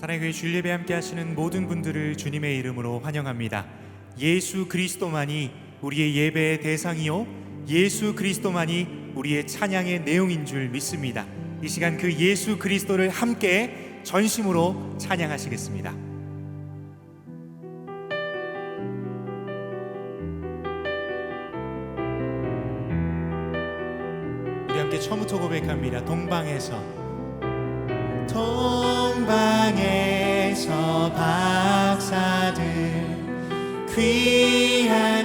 사랑의 주일 예배 함께 하시는 모든 분들을 주님의 이름으로 환영합니다. 예수 그리스도만이 우리의 예배의 대상이요 예수 그리스도만이 우리의 찬양의 내용인 줄 믿습니다. 이 시간 그 예수 그리스도를 함께 전심으로 찬양하시겠습니다. 우리 함께 처음부터 고백합니다. 동방에서 동방에서 박사들 귀한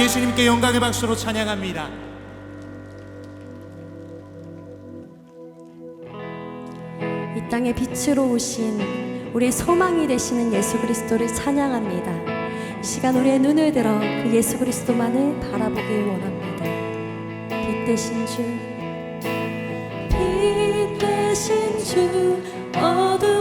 예수님께 영광의 박수로 찬양합니다 이 땅에 빛으로 오신 우리의 소망이 되시는 예수 그리스도를 찬양합니다. 이 시간 우리의 눈을 들어 그 예수 그리스도만을 바라보길 원합니다. 빛 대신 주, 빛 대신 주, 어둠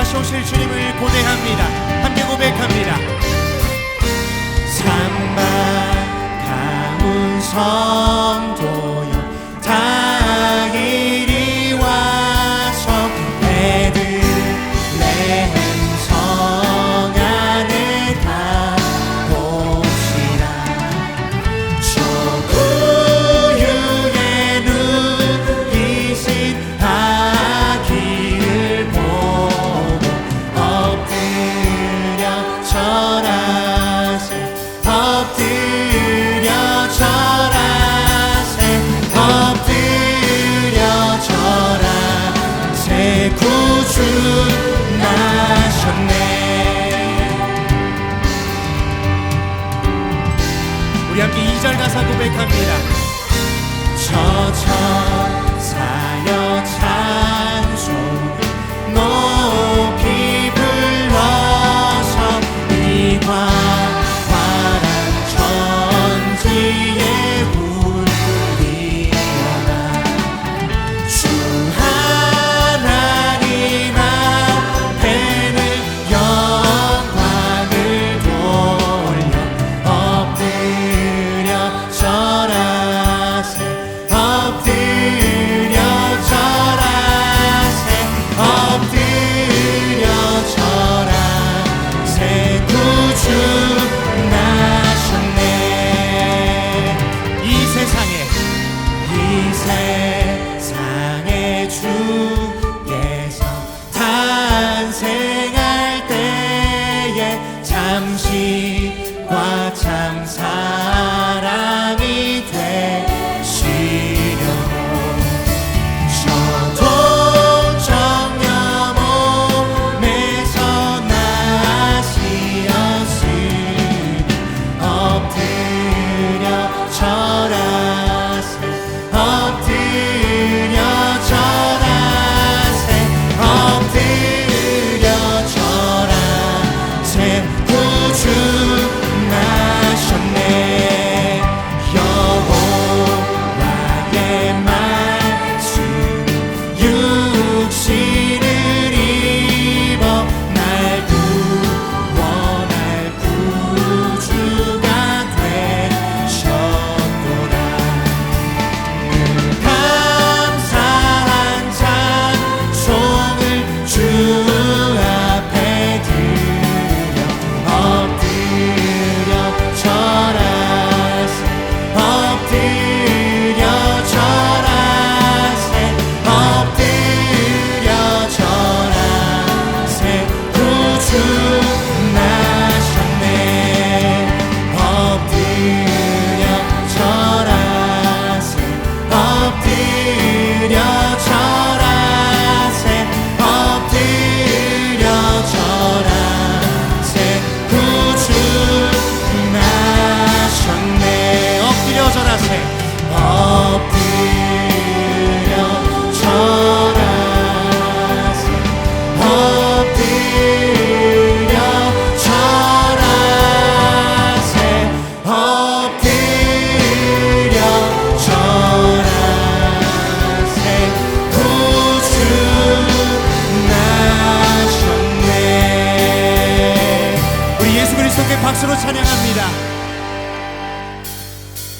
다시 오실 주님을 고대합니다. 함께 고백합니다. 산바 가문서 2절 가사 고백합니다. 저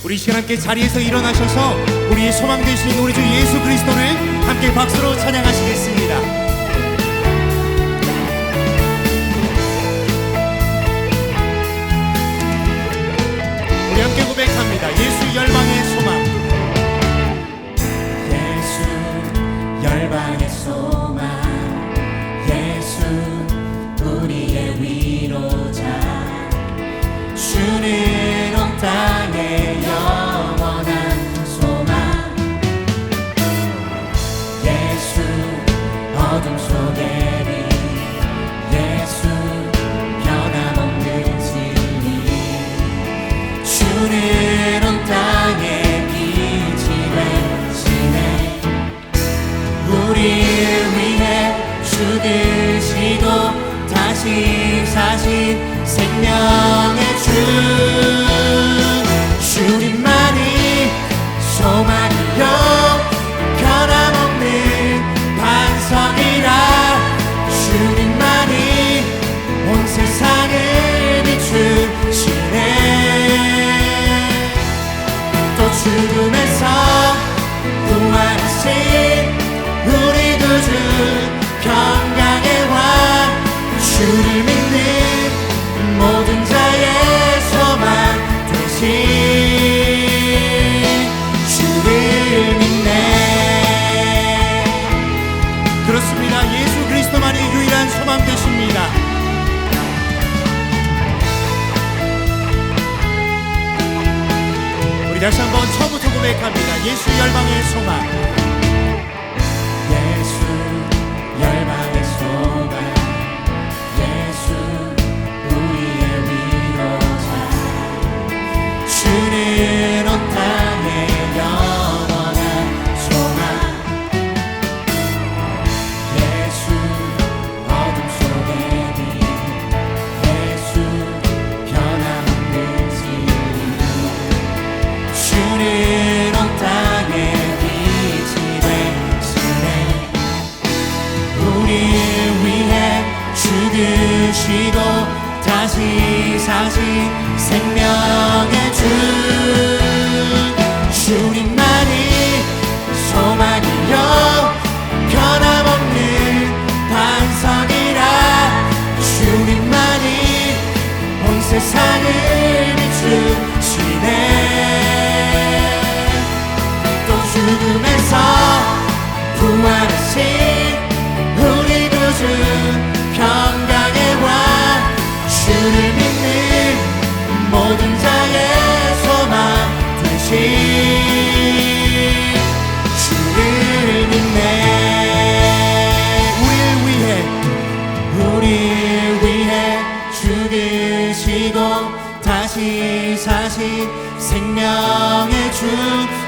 우리 시간 함께 자리에서 일어나셔서 우리의 소망 되신 우리 주 예수 그리스도를 함께 박수로 찬양하시겠습니다. 우리 함께 고백합니다. 예수 열방의 소망. 예수 열방의 소망. 예수 우리의 위로자. 주는 땅에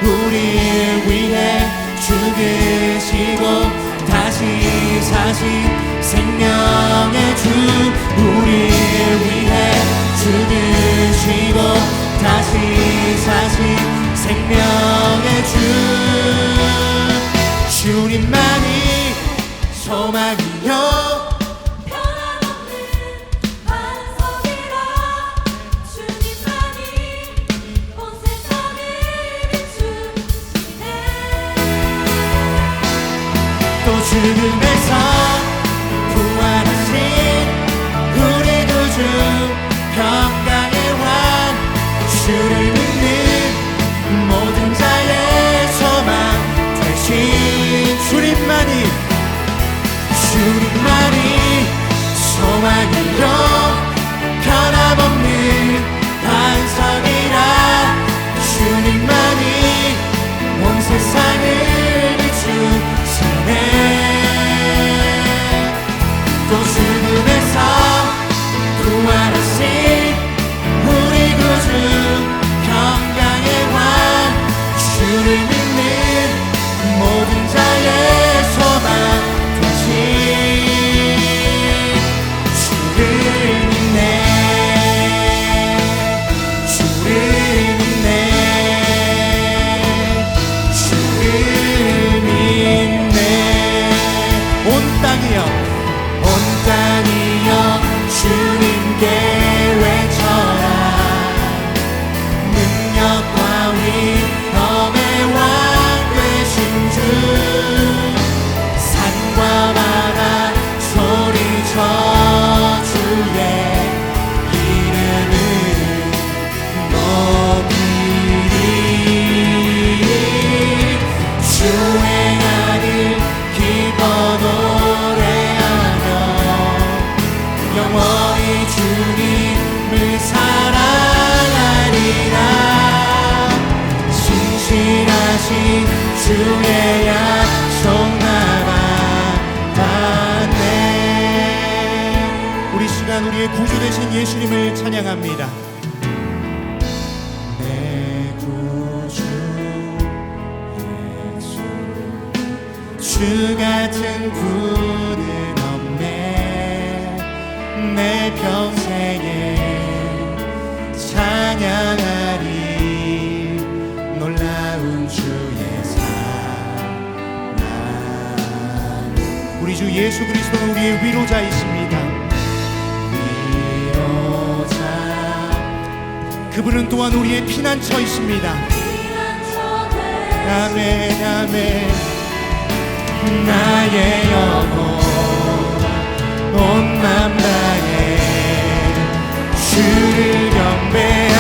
우리를 위해 죽으시고 다시 사신 생명의 주 우리를 위해 죽으시고 다시 사신 생명의 주. 주님만이 소망이요. sevim 주 예수 그리스도는 우리의 위로자이십니다. 위로자. 그분은 또한 우리의 피난처이십니다. 아멘, 아멘. 나의 영혼, 온맘 나의 주를 경배하니.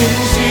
是不？